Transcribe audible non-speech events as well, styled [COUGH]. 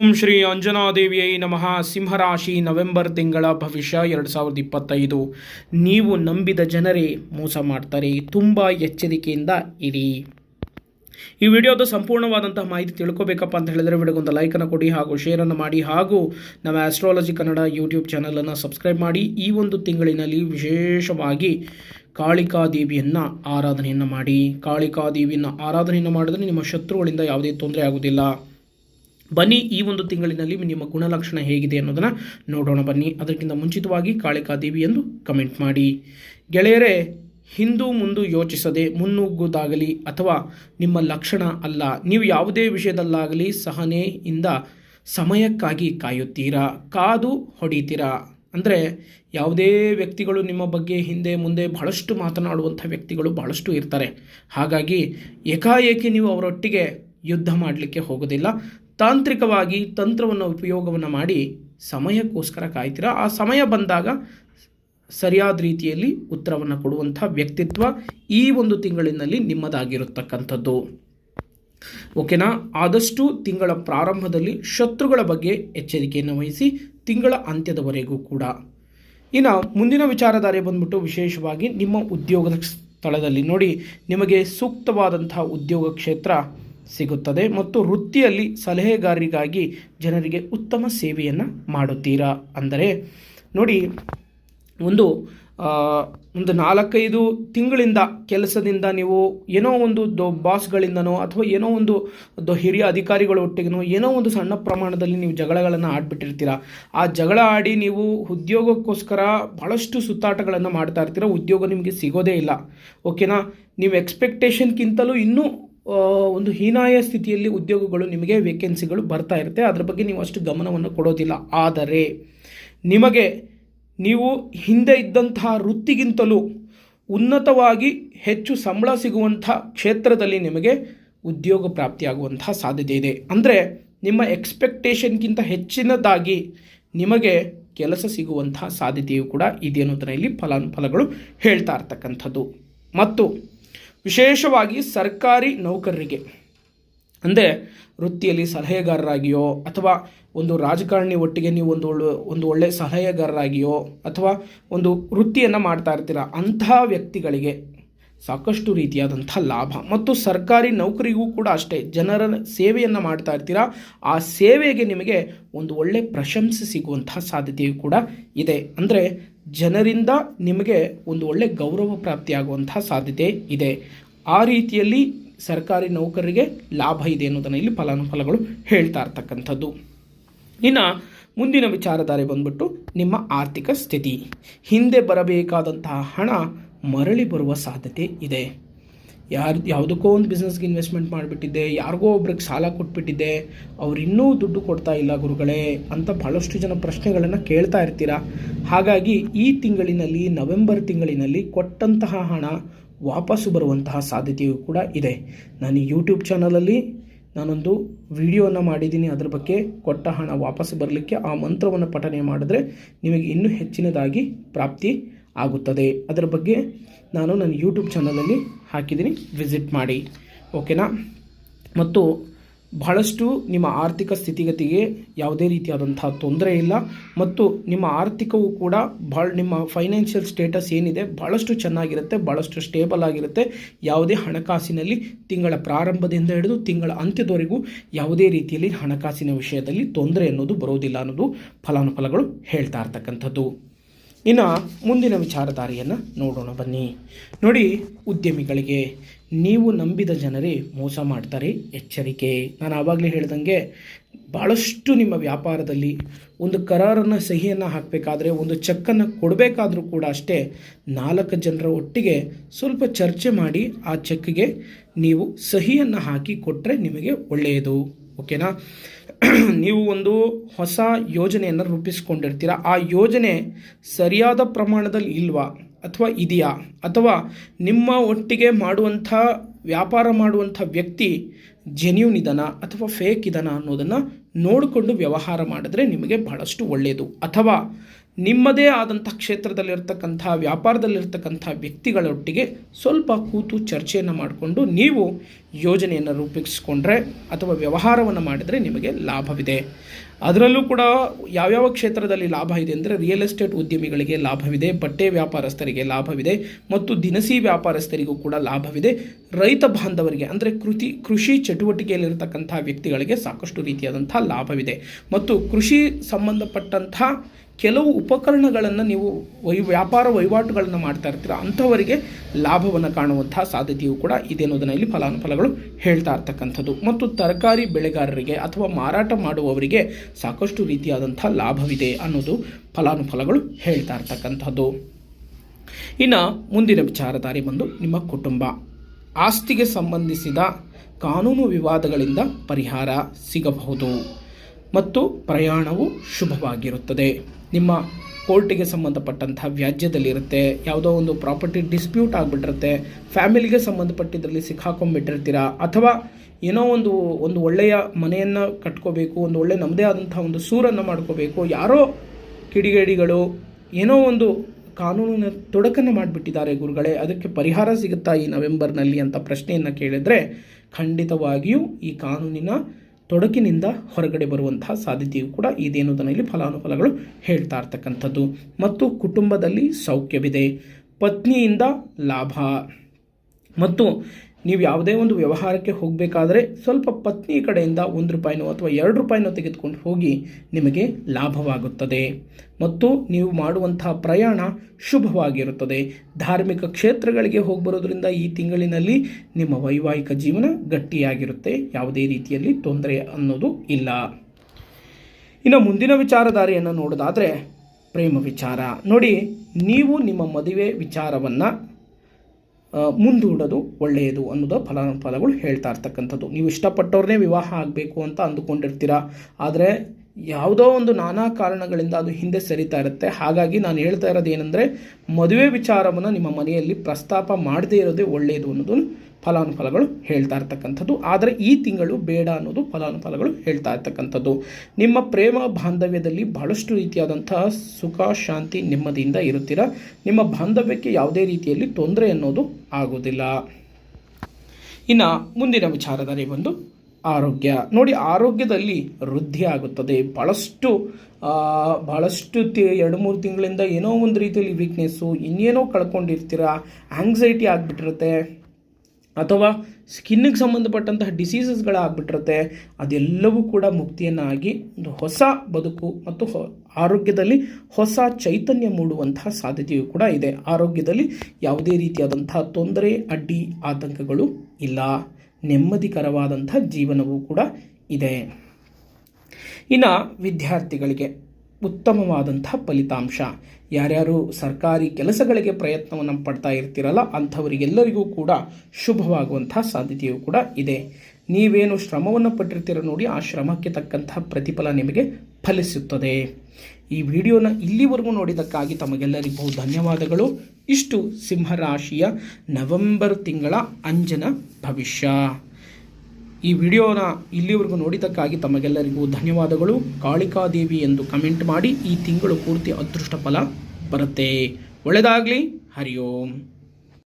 ಓಂ ಶ್ರೀ ಅಂಜನಾದೇವಿಯೈ ನಮಃ. ಸಿಂಹರಾಶಿ ನವೆಂಬರ್ ತಿಂಗಳ ಭವಿಷ್ಯ ಎರಡು ಸಾವಿರದ ಇಪ್ಪತ್ತೈದು. ನೀವು ನಂಬಿದ ಜನರೇ ಮೋಸ ಮಾಡ್ತಾರೆ. ತುಂಬ ಎಚ್ಚರಿಕೆಯಿಂದ ಇರಿ. ಈ ವಿಡಿಯೋದ ಸಂಪೂರ್ಣವಾದಂತಹ ಮಾಹಿತಿ ತಿಳ್ಕೋಬೇಕಪ್ಪ ಅಂತ ಹೇಳಿದರೆ ವಿಡಿಯೋಗೊಂದು ಲೈಕನ್ನು ಕೊಡಿ ಹಾಗೂ ಶೇರನ್ನು ಮಾಡಿ ಹಾಗೂ ನಮ್ಮ ಆಸ್ಟ್ರಾಲಜಿ ಕನ್ನಡ ಯೂಟ್ಯೂಬ್ ಚಾನಲನ್ನು ಸಬ್ಸ್ಕ್ರೈಬ್ ಮಾಡಿ. ಈ ಒಂದು ತಿಂಗಳಿನಲ್ಲಿ ವಿಶೇಷವಾಗಿ ಕಾಳಿಕಾ ದೇವಿಯನ್ನು ಆರಾಧನೆಯನ್ನು ಮಾಡಿ. ಕಾಳಿಕಾ ದೇವಿಯನ್ನು ಆರಾಧನೆಯನ್ನು ಮಾಡಿದರೆ ನಿಮ್ಮ ಶತ್ರುಗಳಿಂದ ಯಾವುದೇ ತೊಂದರೆ ಆಗುವುದಿಲ್ಲ. ಬನ್ನಿ, ಈ ಒಂದು ತಿಂಗಳಿನಲ್ಲಿ ನಿಮ್ಮ ಗುಣಲಕ್ಷಣ ಹೇಗಿದೆ ಅನ್ನೋದನ್ನು ನೋಡೋಣ ಬನ್ನಿ. ಅದಕ್ಕಿಂತ ಮುಂಚಿತವಾಗಿ ಕಾಳಿಕಾ ದೇವಿ ಎಂದು ಕಮೆಂಟ್ ಮಾಡಿ. ಗೆಳೆಯರೇ, ಹಿಂದೂ ಮುಂದು ಯೋಚಿಸದೆ ಮುನ್ನುಗ್ಗುದಾಗಲಿ ಅಥವಾ ನಿಮ್ಮ ಲಕ್ಷಣ ಅಲ್ಲ, ನೀವು ಯಾವುದೇ ವಿಷಯದಲ್ಲಾಗಲಿ ಸಹನೆಯಿಂದ ಸಮಯಕ್ಕಾಗಿ ಕಾಯುತ್ತೀರಾ? ಕಾದು ಹೊಡಿತೀರಾ? ಅಂದರೆ ಯಾವುದೇ ವ್ಯಕ್ತಿಗಳು ನಿಮ್ಮ ಬಗ್ಗೆ ಹಿಂದೆ ಮುಂದೆ ಬಹಳಷ್ಟು ಮಾತನಾಡುವಂಥ ವ್ಯಕ್ತಿಗಳು ಬಹಳಷ್ಟು ಇರ್ತಾರೆ. ಹಾಗಾಗಿ ಏಕಾಏಕಿ ನೀವು ಅವರೊಟ್ಟಿಗೆ ಯುದ್ಧ ಮಾಡಲಿಕ್ಕೆ ಹೋಗೋದಿಲ್ಲ. ತಾಂತ್ರಿಕವಾಗಿ ತಂತ್ರವನ್ನು ಉಪಯೋಗವನ್ನು ಮಾಡಿ ಸಮಯಕ್ಕೋಸ್ಕರ ಕಾಯ್ತೀರಾ? ಆ ಸಮಯ ಬಂದಾಗ ಸರಿಯಾದ ರೀತಿಯಲ್ಲಿ ಉತ್ತರವನ್ನು ಕೊಡುವಂಥ ವ್ಯಕ್ತಿತ್ವ ಈ ಒಂದು ತಿಂಗಳಿನಲ್ಲಿ ನಿಮ್ಮದಾಗಿರತಕ್ಕಂಥದ್ದು. ಓಕೆನಾ? ಆದಷ್ಟು ತಿಂಗಳ ಪ್ರಾರಂಭದಲ್ಲಿ ಶತ್ರುಗಳ ಬಗ್ಗೆ ಎಚ್ಚರಿಕೆಯನ್ನು ವಹಿಸಿ ತಿಂಗಳ ಅಂತ್ಯದವರೆಗೂ ಕೂಡ. ಇನ್ನು ಮುಂದಿನ ವಿಚಾರಧಾರೆ ಬಂದ್ಬಿಟ್ಟು ವಿಶೇಷವಾಗಿ ನಿಮ್ಮ ಉದ್ಯೋಗದ ಸ್ಥಳದಲ್ಲಿ ನೋಡಿ, ನಿಮಗೆ ಸೂಕ್ತವಾದಂಥ ಉದ್ಯೋಗ ಕ್ಷೇತ್ರ ಸಿಗುತ್ತದೆ ಮತ್ತು ವೃತ್ತಿಯಲ್ಲಿ ಸಲಹೆಗಾರರಿಗಾಗಿ ಜನರಿಗೆ ಉತ್ತಮ ಸೇವೆಯನ್ನು ಮಾಡುತ್ತೀರಾ? ಅಂದರೆ ನೋಡಿ, ಒಂದು ಒಂದು ನಾಲ್ಕೈದು ತಿಂಗಳಿಂದ ಕೆಲಸದಿಂದ ನೀವು ಏನೋ ಒಂದು ದೊ ಬಾಸ್ಗಳಿಂದನೋ ಅಥವಾ ಏನೋ ಒಂದು ದೊ ಹಿರಿಯ ಅಧಿಕಾರಿಗಳ ಒಟ್ಟಿಗೆನೋ ಏನೋ ಒಂದು ಸಣ್ಣ ಪ್ರಮಾಣದಲ್ಲಿ ನೀವು ಜಗಳಗಳನ್ನು ಆಡ್ಬಿಟ್ಟಿರ್ತೀರ? ಆ ಜಗಳ ಆಡಿ ನೀವು ಉದ್ಯೋಗಕ್ಕೋಸ್ಕರ ಭಾಳಷ್ಟು ಸುತ್ತಾಟಗಳನ್ನು ಮಾಡ್ತಾ ಇರ್ತೀರ? ಉದ್ಯೋಗ ನಿಮಗೆ ಸಿಗೋದೇ ಇಲ್ಲ. ಓಕೆನಾ? ನೀವು ಎಕ್ಸ್ಪೆಕ್ಟೇಷನ್ಗಿಂತಲೂ ಇನ್ನೂ ಒಂದು ಹೀನಾಯ ಸ್ಥಿತಿಯಲ್ಲಿ ಉದ್ಯೋಗಗಳು ನಿಮಗೆ ವೇಕೆನ್ಸಿಗಳು ಬರ್ತಾ ಇರುತ್ತೆ. ಅದರ ಬಗ್ಗೆ ನೀವು ಅಷ್ಟು ಗಮನವನ್ನು ಕೊಡೋದಿಲ್ಲ. ಆದರೆ ನಿಮಗೆ ನೀವು ಹಿಂದೆ ಇದ್ದಂತಹ ವೃತ್ತಿಗಿಂತಲೂ ಉನ್ನತವಾಗಿ ಹೆಚ್ಚು ಸಂಬಳ ಸಿಗುವಂಥ ಕ್ಷೇತ್ರದಲ್ಲಿ ನಿಮಗೆ ಉದ್ಯೋಗ ಪ್ರಾಪ್ತಿಯಾಗುವಂತಹ ಸಾಧ್ಯತೆ ಇದೆ. ಅಂದರೆ ನಿಮ್ಮ ಎಕ್ಸ್ಪೆಕ್ಟೇಷನ್ಗಿಂತ ಹೆಚ್ಚಿನದಾಗಿ ನಿಮಗೆ ಕೆಲಸ ಸಿಗುವಂತಹ ಸಾಧ್ಯತೆಯೂ ಕೂಡ ಇದೆ ಅನ್ನೋದನ್ನ ಇಲ್ಲಿ ಫಲಾನುಫಲಗಳು ಹೇಳ್ತಾ ಇರ್ತಕ್ಕಂಥದ್ದು. ಮತ್ತು ವಿಶೇಷವಾಗಿ ಸರ್ಕಾರಿ ನೌಕರರಿಗೆ. ಅಂದರೆ ವೃತ್ತಿಯಲ್ಲಿ ಸಲಹೆಗಾರರಾಗಿಯೋ ಅಥವಾ ಒಂದು ರಾಜಕಾರಣಿ ಒಟ್ಟಿಗೆ ನೀವು ಒಂದು ಒಳ್ಳೆ, ಒಂದು ಒಳ್ಳೆಯ ಸಲಹೆಗಾರರಾಗಿಯೋ ಅಥವಾ ಒಂದು ವೃತ್ತಿಯನ್ನು ಮಾಡ್ತಾ ಇರ್ತೀರ, ಅಂತಹ ವ್ಯಕ್ತಿಗಳಿಗೆ ಸಾಕಷ್ಟು ರೀತಿಯಾದಂಥ ಲಾಭ. ಮತ್ತು ಸರ್ಕಾರಿ ನೌಕರಿಗೂ ಕೂಡ ಅಷ್ಟೇ, ಜನರ ಸೇವೆಯನ್ನು ಮಾಡ್ತಾ ಇರ್ತೀರ, ಆ ಸೇವೆಗೆ ನಿಮಗೆ ಒಂದು ಒಳ್ಳೆ ಪ್ರಶಂಸೆ ಸಿಗುವಂತಹ ಸಾಧ್ಯತೆಯು ಕೂಡ ಇದೆ. ಅಂದರೆ ಜನರಿಂದ ನಿಮಗೆ ಒಂದು ಒಳ್ಳೆ ಗೌರವ ಪ್ರಾಪ್ತಿಯಾಗುವಂತಹ ಸಾಧ್ಯತೆ ಇದೆ. ಆ ರೀತಿಯಲ್ಲಿ ಸರ್ಕಾರಿ ನೌಕರರಿಗೆ ಲಾಭ ಇದೆ ಅನ್ನೋದನ್ನು ಇಲ್ಲಿ ಫಲಾನುಫಲಗಳು ಹೇಳ್ತಾ ಇರ್ತಕ್ಕಂಥದ್ದು. ಇನ್ನು ಮುಂದಿನ ವಿಚಾರಧಾರೆ ಬಂದ್ಬಿಟ್ಟು ನಿಮ್ಮ ಆರ್ಥಿಕ ಸ್ಥಿತಿ. ಹಿಂದೆ ಬರಬೇಕಾದಂತಹ ಹಣ ಮರಳಿ ಬರುವ ಸಾಧ್ಯತೆ ಇದೆ. ಯಾರು ಯಾವುದಕ್ಕೋ ಒಂದು ಬಿಸ್ನೆಸ್ಗೆ ಇನ್ವೆಸ್ಟ್ಮೆಂಟ್ ಮಾಡಿಬಿಟ್ಟಿದ್ದೆ, ಯಾರಿಗೋ ಒಬ್ರಿಗೆ ಸಾಲ ಕೊಟ್ಬಿಟ್ಟಿದ್ದೆ, ಅವ್ರು ಇನ್ನೂ ದುಡ್ಡು ಕೊಡ್ತಾ ಇಲ್ಲ ಗುರುಗಳೇ ಅಂತ ಭಾಳಷ್ಟು ಜನ ಪ್ರಶ್ನೆಗಳನ್ನು ಕೇಳ್ತಾ ಇರ್ತೀರ? ಹಾಗಾಗಿ ಈ ತಿಂಗಳಿನಲ್ಲಿ, ನವೆಂಬರ್ ತಿಂಗಳಿನಲ್ಲಿ ಕೊಟ್ಟಂತಹ ಹಣ ವಾಪಸ್ಸು ಬರುವಂತಹ ಸಾಧ್ಯತೆಯೂ ಕೂಡ ಇದೆ. ನಾನು ಯೂಟ್ಯೂಬ್ ಚಾನಲಲ್ಲಿ ನಾನೊಂದು ವಿಡಿಯೋನ ಮಾಡಿದ್ದೀನಿ. ಅದರ ಬಗ್ಗೆ ಕೊಟ್ಟ ಹಣ ವಾಪಸ್ ಬರಲಿಕ್ಕೆ ಆ ಮಂತ್ರವನ್ನು ಪಠನೆ ಮಾಡಿದ್ರೆ ನಿಮಗೆ ಇನ್ನೂ ಹೆಚ್ಚಿನದಾಗಿ ಪ್ರಾಪ್ತಿ ಆಗುತ್ತದೆ. ಅದರ ಬಗ್ಗೆ ನಾನು ನನ್ನ ಯೂಟ್ಯೂಬ್ ಚಾನಲಲ್ಲಿ ಹಾಕಿದ್ದೀನಿ. ವಿಸಿಟ್ ಮಾಡಿ. ಓಕೆನಾ ಮತ್ತು ಬಹಳಷ್ಟು ನಿಮ್ಮ ಆರ್ಥಿಕ ಸ್ಥಿತಿಗತಿಗೆ ಯಾವುದೇ ರೀತಿಯಾದಂಥ ತೊಂದರೆ ಇಲ್ಲ. ಮತ್ತು ನಿಮ್ಮ ಆರ್ಥಿಕವು ಕೂಡ ಭಾಳ ನಿಮ್ಮ ಫೈನಾನ್ಷಿಯಲ್ ಸ್ಟೇಟಸ್ ಏನಿದೆ ಭಾಳಷ್ಟು ಚೆನ್ನಾಗಿರುತ್ತೆ ಭಾಳಷ್ಟು ಸ್ಟೇಬಲ್ ಆಗಿರುತ್ತೆ. ಯಾವುದೇ ಹಣಕಾಸಿನಲ್ಲಿ ತಿಂಗಳ ಪ್ರಾರಂಭದಿಂದ ಹಿಡಿದು ತಿಂಗಳ ಅಂತ್ಯದವರೆಗೂ ಯಾವುದೇ ರೀತಿಯಲ್ಲಿ ಹಣಕಾಸಿನ ವಿಷಯದಲ್ಲಿ ತೊಂದರೆ ಅನ್ನೋದು ಬರೋದಿಲ್ಲ ಅನ್ನೋದು ಫಲಾನುಫಲಗಳು ಹೇಳ್ತಾ ಇರ್ತಕ್ಕಂಥದ್ದು. ಇನ್ನು ಮುಂದಿನ ವಿಚಾರಧಾರೆಯನ್ನು ನೋಡೋಣ ಬನ್ನಿ. ನೋಡಿ, ಉದ್ಯಮಿಗಳಿಗೆ, ನೀವು ನಂಬಿದ ಜನರೇ ಮೋಸ ಮಾಡ್ತಾರೆ, ಎಚ್ಚರಿಕೆ. ನಾನು ಆವಾಗಲೇ ಹೇಳ್ದಂಗೆ ಭಾಳಷ್ಟು ನಿಮ್ಮ ವ್ಯಾಪಾರದಲ್ಲಿ ಒಂದು ಕರಾರನ್ನು, ಸಹಿಯನ್ನು ಹಾಕಬೇಕಾದ್ರೆ, ಒಂದು ಚೆಕ್ಕನ್ನು ಕೊಡಬೇಕಾದ್ರೂ ಕೂಡ ಅಷ್ಟೇ, ನಾಲ್ಕು ಜನರ ಒಟ್ಟಿಗೆ ಸ್ವಲ್ಪ ಚರ್ಚೆ ಮಾಡಿ ಆ ಚೆಕ್ಗೆ ನೀವು ಸಹಿಯನ್ನು ಹಾಕಿ ಕೊಟ್ಟರೆ ನಿಮಗೆ ಒಳ್ಳೆಯದು. ಓಕೆನಾ? [CLEARS THROAT] ನೀವು ಒಂದು ಹೊಸ ಯೋಜನೆಯನ್ನು ರೂಪಿಸ್ಕೊಂಡಿರ್ತೀರ? ಆ ಯೋಜನೆ ಸರಿಯಾದ ಪ್ರಮಾಣದಲ್ಲಿ ಇಲ್ವಾ? ಅಥವಾ ಇದೆಯಾ? ಅಥವಾ ನಿಮ್ಮ ಒಟ್ಟಿಗೆ ಮಾಡುವಂಥ, ವ್ಯಾಪಾರ ಮಾಡುವಂಥ ವ್ಯಕ್ತಿ ಜೆನ್ಯೂನ್ ಇದನ? ಅಥವಾ ಫೇಕ್ ಇದನ ಅನ್ನೋದನ್ನು ನೋಡಿಕೊಂಡು ವ್ಯವಹಾರ ಮಾಡಿದ್ರೆ ನಿಮಗೆ ಬಹಳಷ್ಟು ಒಳ್ಳೆಯದು ಅಥವಾ ನಿಮ್ಮದೇ ಆದಂಥ ಕ್ಷೇತ್ರದಲ್ಲಿರ್ತಕ್ಕಂಥ, ವ್ಯಾಪಾರದಲ್ಲಿರ್ತಕ್ಕಂಥ ವ್ಯಕ್ತಿಗಳೊಟ್ಟಿಗೆ ಸ್ವಲ್ಪ ಕೂತು ಚರ್ಚೆಯನ್ನು ಮಾಡಿಕೊಂಡು ನೀವು ಯೋಜನೆಯನ್ನು ರೂಪಿಸಿಕೊಂಡ್ರೆ ಅಥವಾ ವ್ಯವಹಾರವನ್ನು ಮಾಡಿದರೆ ನಿಮಗೆ ಲಾಭವಿದೆ. ಅದರಲ್ಲೂ ಕೂಡ ಯಾವ್ಯಾವ ಕ್ಷೇತ್ರದಲ್ಲಿ ಲಾಭ ಇದೆ ಅಂದರೆ ರಿಯಲ್ ಎಸ್ಟೇಟ್ ಉದ್ಯಮಿಗಳಿಗೆ ಲಾಭವಿದೆ, ಬಟ್ಟೆ ವ್ಯಾಪಾರಸ್ಥರಿಗೆ ಲಾಭವಿದೆ, ಮತ್ತು ದಿನಸಿ ವ್ಯಾಪಾರಸ್ಥರಿಗೂ ಕೂಡ ಲಾಭವಿದೆ. ರೈತ ಬಾಂಧವರಿಗೆ ಅಂದರೆ ಕೃತಿ, ಕೃಷಿ ಚಟುವಟಿಕೆಯಲ್ಲಿರತಕ್ಕಂಥ ವ್ಯಕ್ತಿಗಳಿಗೆ ಸಾಕಷ್ಟು ರೀತಿಯಾದಂಥ ಲಾಭವಿದೆ. ಮತ್ತು ಕೃಷಿ ಸಂಬಂಧಪಟ್ಟಂಥ ಕೆಲವು ಉಪಕರಣಗಳನ್ನು ನೀವು ವೈ, ವ್ಯಾಪಾರ ವಹಿವಾಟುಗಳನ್ನು ಮಾಡ್ತಾ ಇರ್ತೀರ, ಅಂಥವರಿಗೆ ಲಾಭವನ್ನು ಕಾಣುವಂತಹ ಸಾಧ್ಯತೆಯೂ ಕೂಡ ಇದೆ ಅನ್ನೋದನ್ನು ಇಲ್ಲಿ ಫಲಾನುಫಲಗಳು ಹೇಳ್ತಾ ಇರ್ತಕ್ಕಂಥದ್ದು. ಮತ್ತು ತರಕಾರಿ ಬೆಳೆಗಾರರಿಗೆ ಅಥವಾ ಮಾರಾಟ ಮಾಡುವವರಿಗೆ ಸಾಕಷ್ಟು ರೀತಿಯಾದಂಥ ಲಾಭವಿದೆ ಅನ್ನೋದು ಫಲಾನುಫಲಗಳು ಹೇಳ್ತಾ ಇರ್ತಕ್ಕಂಥದ್ದು. ಇನ್ನು ಮುಂದಿನ ವಿಚಾರಧಾರೆ ಬಂದು ನಿಮ್ಮ ಕುಟುಂಬ. ಆಸ್ತಿಗೆ ಸಂಬಂಧಿಸಿದ ಕಾನೂನು ವಿವಾದಗಳಿಂದ ಪರಿಹಾರ ಸಿಗಬಹುದು. ಮತ್ತು ಪ್ರಯಾಣವು ಶುಭವಾಗಿರುತ್ತದೆ. ನಿಮ್ಮ ಕೋರ್ಟಿಗೆ ಸಂಬಂಧಪಟ್ಟಂತಹ ವ್ಯಾಜ್ಯದಲ್ಲಿರುತ್ತೆ, ಯಾವುದೋ ಒಂದು ಪ್ರಾಪರ್ಟಿ ಡಿಸ್ಪ್ಯೂಟ್ ಆಗಿಬಿಟ್ಟಿರುತ್ತೆ, ಫ್ಯಾಮಿಲಿಗೆ ಸಂಬಂಧಪಟ್ಟಿದ್ರಲ್ಲಿ ಸಿಕ್ಕಾಕೊಂಡ್ಬಿಟ್ಟಿರ್ತೀರ, ಅಥವಾ ಏನೋ ಒಂದು ಒಂದು ಒಳ್ಳೆಯ ಮನೆಯನ್ನು ಕಟ್ಕೋಬೇಕು, ಒಂದು ಒಳ್ಳೆ ನಮ್ಮದೇ ಆದಂಥ ಒಂದು ಸೂರನ್ನು ಮಾಡ್ಕೋಬೇಕು, ಯಾರೋ ಕಿಡಿಗೇಡಿಗಳು ಏನೋ ಒಂದು ಕಾನೂನಿನ ತೊಡಕನ್ನು ಮಾಡಿಬಿಟ್ಟಿದ್ದಾರೆ ಗುರುಗಳೇ, ಅದಕ್ಕೆ ಪರಿಹಾರ ಸಿಗುತ್ತಾ ಈ ನವೆಂಬರ್ನಲ್ಲಿ ಅಂತ ಪ್ರಶ್ನೆಯನ್ನು ಕೇಳಿದರೆ ಖಂಡಿತವಾಗಿಯೂ ಈ ಕಾನೂನಿನ ತೊಡಕಿನಿಂದ ಹೊರಗಡೆ ಬರುವಂತಹ ಸಾಧ್ಯತೆಯು ಕೂಡ ಇದೆ ಅನ್ನೋದನ್ನು ಇಲ್ಲಿ ಫಲಾನುಫಲಗಳು ಹೇಳ್ತಾ ಇರ್ತಕ್ಕಂಥದ್ದು. ಮತ್ತು ಕುಟುಂಬದಲ್ಲಿ ಸೌಖ್ಯವಿದೆ. ಪತ್ನಿಯಿಂದ ಲಾಭ. ಮತ್ತು ನೀವು ಯಾವುದೇ ಒಂದು ವ್ಯವಹಾರಕ್ಕೆ ಹೋಗಬೇಕಾದ್ರೆ ಸ್ವಲ್ಪ ಪತ್ನಿ ಕಡೆಯಿಂದ ಒಂದು ರೂಪಾಯಿನೋ ಅಥವಾ ಎರಡು ರೂಪಾಯಿನೋ ತೆಗೆದುಕೊಂಡು ಹೋಗಿ ನಿಮಗೆ ಲಾಭವಾಗುತ್ತದೆ. ಮತ್ತು ನೀವು ಮಾಡುವಂತಹ ಪ್ರಯಾಣ ಶುಭವಾಗಿರುತ್ತದೆ. ಧಾರ್ಮಿಕ ಕ್ಷೇತ್ರಗಳಿಗೆ ಹೋಗಿ ಬರೋದ್ರಿಂದ ಈ ತಿಂಗಳಿನಲ್ಲಿ ನಿಮ್ಮ ವೈವಾಹಿಕ ಜೀವನ ಗಟ್ಟಿಯಾಗಿರುತ್ತೆ. ಯಾವುದೇ ರೀತಿಯಲ್ಲಿ ತೊಂದರೆ ಅನ್ನೋದು ಇಲ್ಲ. ಇನ್ನು ಮುಂದಿನ ವಿಚಾರಧಾರೆಯನ್ನು ನೋಡೋದಾದರೆ ಪ್ರೇಮ ವಿಚಾರ. ನೋಡಿ, ನೀವು ನಿಮ್ಮ ಮದುವೆ ವಿಚಾರವನ್ನು ಮುಂದೂಡೋದು ಒಳ್ಳೆಯದು ಅನ್ನೋದು ಫಲಾನುಫಲಗಳು ಹೇಳ್ತಾ ಇರ್ತಕ್ಕಂಥದ್ದು. ನೀವು ಇಷ್ಟಪಟ್ಟವ್ರನ್ನೇ ವಿವಾಹ ಆಗಬೇಕು ಅಂತ ಅಂದುಕೊಂಡಿರ್ತೀರ ಆದರೆ ಯಾವುದೋ ಒಂದು ನಾನಾ ಕಾರಣಗಳಿಂದ ಅದು ಹಿಂದೆ ಸರಿತಾ ಇರುತ್ತೆ. ಹಾಗಾಗಿ ನಾನು ಹೇಳ್ತಾ ಇರೋದು ಏನಂದರೆ, ಮದುವೆ ವಿಚಾರವನ್ನು ನಿಮ್ಮ ಮನೆಯಲ್ಲಿ ಪ್ರಸ್ತಾಪ ಮಾಡದೇ ಇರೋದೇ ಒಳ್ಳೆಯದು ಅನ್ನೋದು ಫಲಾನುಫಲಗಳು ಹೇಳ್ತಾ ಇರ್ತಕ್ಕಂಥದ್ದು. ಆದರೆ ಈ ತಿಂಗಳು ಬೇಡ ಅನ್ನೋದು ಫಲಾನುಫಲಗಳು ಹೇಳ್ತಾ ಇರ್ತಕ್ಕಂಥದ್ದು. ನಿಮ್ಮ ಪ್ರೇಮ ಬಾಂಧವ್ಯದಲ್ಲಿ ಬಹಳಷ್ಟು ರೀತಿಯಾದಂತಹ ಸುಖ, ಶಾಂತಿ, ನೆಮ್ಮದಿಯಿಂದ ಇರುತ್ತೀರ? ನಿಮ್ಮ ಬಾಂಧವ್ಯಕ್ಕೆ ಯಾವುದೇ ರೀತಿಯಲ್ಲಿ ತೊಂದರೆ ಅನ್ನೋದು ಆಗೋದಿಲ್ಲ ಇನ್ನು ಮುಂದಿನ ವಿಚಾರದಲ್ಲಿ ಬಂದು ಆರೋಗ್ಯ. ನೋಡಿ, ಆರೋಗ್ಯದಲ್ಲಿ ವೃದ್ಧಿ ಆಗುತ್ತದೆ. ಭಾಳಷ್ಟು ಭಾಳಷ್ಟು ತಿ, ಎರಡು ಮೂರು ತಿಂಗಳಿಂದ ಏನೋ ಒಂದು ರೀತಿಯಲ್ಲಿ ವೀಕ್ನೆಸ್ಸು ಇನ್ನೇನೋ ಕಳ್ಕೊಂಡಿರ್ತೀರ ಆಂಗ್ಸೈಟಿ ಆಗಿಬಿಟ್ಟಿರುತ್ತೆ, ಅಥವಾ ಸ್ಕಿನ್ನಿಗೆ ಸಂಬಂಧಪಟ್ಟಂತಹ ಡಿಸೀಸಸ್ಗಳಾಗ್ಬಿಟ್ಟಿರುತ್ತೆ ಅದೆಲ್ಲವೂ ಕೂಡ ಮುಕ್ತಿಯನ್ನಾಗಿ ಒಂದು ಹೊಸ ಬದುಕು ಮತ್ತು ಆರೋಗ್ಯದಲ್ಲಿ ಹೊಸ ಚೈತನ್ಯ ಮೂಡುವಂತಹ ಸಾಧ್ಯತೆಯು ಕೂಡ ಇದೆ. ಆರೋಗ್ಯದಲ್ಲಿ ಯಾವುದೇ ರೀತಿಯಾದಂತಹ ತೊಂದರೆ, ಅಡ್ಡಿ, ಆತಂಕಗಳು ಇಲ್ಲ. ನೆಮ್ಮದಿಕರವಾದಂಥ ಜೀವನವೂ ಕೂಡ ಇದೆ. ಇನ್ನು ವಿದ್ಯಾರ್ಥಿಗಳಿಗೆ ಉತ್ತಮವಾದಂಥ ಫಲಿತಾಂಶ. ಯಾರ್ಯಾರು ಸರ್ಕಾರಿ ಕೆಲಸಗಳಿಗೆ ಪ್ರಯತ್ನವನ್ನು ಪಡ್ತಾ ಇರ್ತೀರಲ್ಲ, ಅಂಥವರಿಗೆಲ್ಲರಿಗೂ ಕೂಡ ಶುಭವಾಗುವಂಥ ಸಾಧ್ಯತೆಯೂ ಕೂಡ ಇದೆ. ನೀವೇನು ಶ್ರಮವನ್ನು ಪಟ್ಟಿರ್ತೀರ ನೋಡಿ, ಆ ಶ್ರಮಕ್ಕೆ ತಕ್ಕಂಥ ಪ್ರತಿಫಲ ನಿಮಗೆ ಫಲಿಸುತ್ತದೆ. ಈ ವಿಡಿಯೋನ ಇಲ್ಲಿವರೆಗೂ ನೋಡಿದ್ದಕ್ಕಾಗಿ ತಮಗೆಲ್ಲರಿಗೂ ಧನ್ಯವಾದಗಳು. ಇಷ್ಟು ಸಿಂಹರಾಶಿಯ ನವೆಂಬರ್ ತಿಂಗಳ ಅಂಜನ ಭವಿಷ್ಯ. ಈ ವಿಡಿಯೋನ ಇಲ್ಲಿವರೆಗೂ ನೋಡಿದ್ದಕ್ಕಾಗಿ ತಮಗೆಲ್ಲರಿಗೂ ಧನ್ಯವಾದಗಳು. ಕಾಳಿಕಾದೇವಿ ಎಂದು ಕಮೆಂಟ್ ಮಾಡಿ ಈ ತಿಂಗಳು ಪೂರ್ತಿ ಅದೃಷ್ಟ ಫಲ ಬರುತ್ತೆ. ಒಳ್ಳೆಯದಾಗಲಿ ಹರಿ ಓಂ